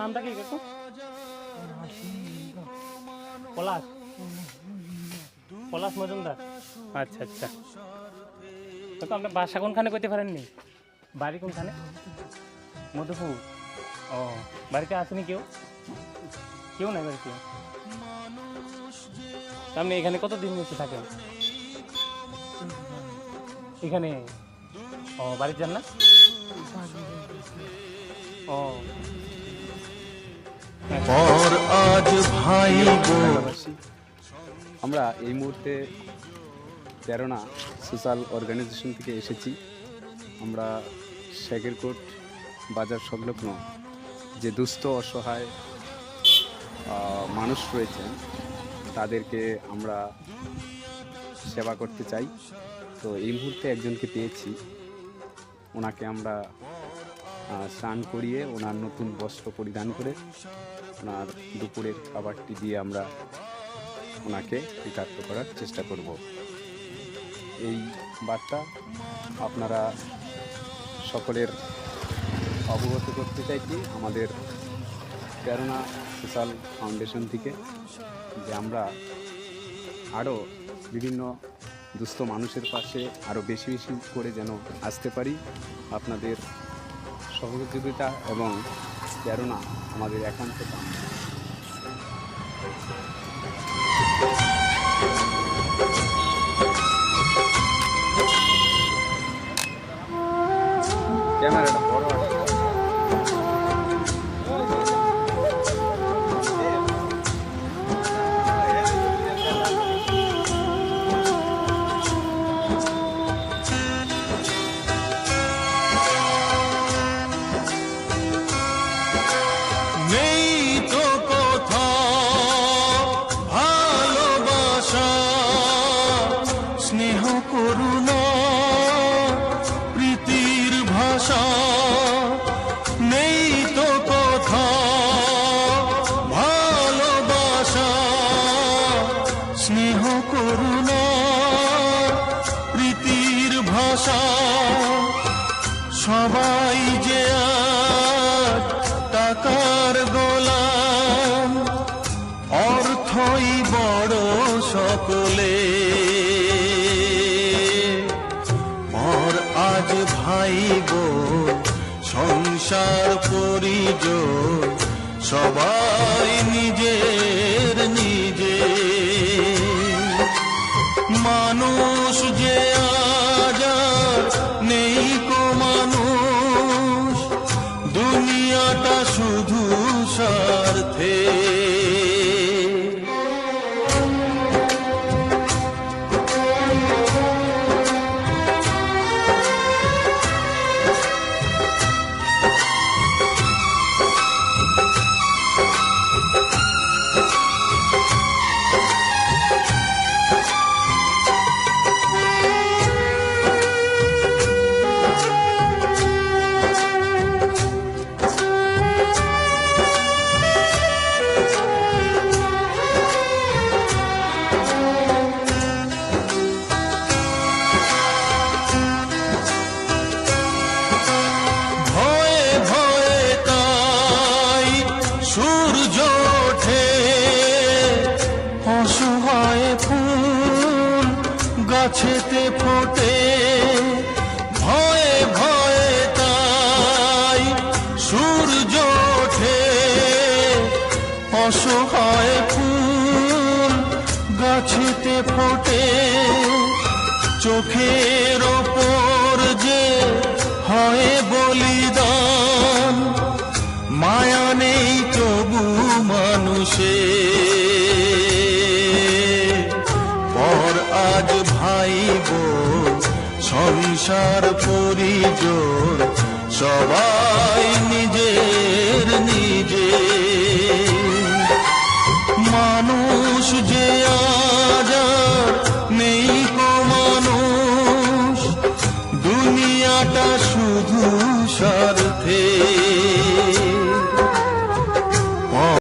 নামটা কি কাকু? পলাশ। পলাশ মজুমদার। আচ্ছা আচ্ছা। তো আপনার বাসা কোনখানে করতে পারেননি? বাড়ি কোনখানে? মধুপুর। ও বাড়িতে আসেনি কেউ? কেউ নাই বাড়িতে? আপনি এখানে কতদিন এসে থাকেন? এখানে? ও বাড়ির যান না? ও। আমরা এই মুহূর্তে তেরোনা সোশ্যাল অর্গানাইজেশন থেকে এসেছি। আমরা শেখেরকোট বাজার সংলগ্ন যে দুস্থ, অসহায় মানুষ রয়েছেন, তাদেরকে আমরা সেবা করতে চাই। তো এই মুহূর্তে একজনকে পেয়েছি। ওনাকে আমরা স্নান করিয়ে ওনার নতুন বস্ত্র পরিধান করে ওনার দুপুরের খাবারটি দিয়ে আমরা ওনাকে কৃতার্থ করার চেষ্টা করব। এই বার্তা আপনারা সকলের অবগত করতে চাইছি আমাদের প্রেরণা সোশ্যাল ফাউন্ডেশন থেকে যে আমরা আরও বিভিন্ন দুস্থ মানুষের পাশে আরও বেশি বেশি করে যেন আসতে পারি। আপনাদের সহযোগিতা এবং প্রেরণা আমাদের একান্ত কাম্য। ক্যামেরাটা বড় ভালোবাসা স্নেহ প্রীতির ভাষা ভালোবাসা স্নেহ করুণা প্রীতির ভাষা সবাই যে আজ ভাই গো, সংসার পরিজন সবাই নিজের নিজে। মানুষ যে আজ আর নেই কো মানুষ, দুনিয়াটা শুধু স্বার্থে। গাছেতে ফোটে, ভয়ে ভয়ে তাই সূর্য ওঠে। অসহায় ফুল গাছেতে ফোটে, চোখের ওপর যে হয় বলিদান, মায়া নেই তবু মানুষে পর ভাই সংসার পরিজন সবাই নিজের নিজে। মানুষ যে আজ আর নেই কো মানুষ, দুনিয়াটা শুধু স্বার্থে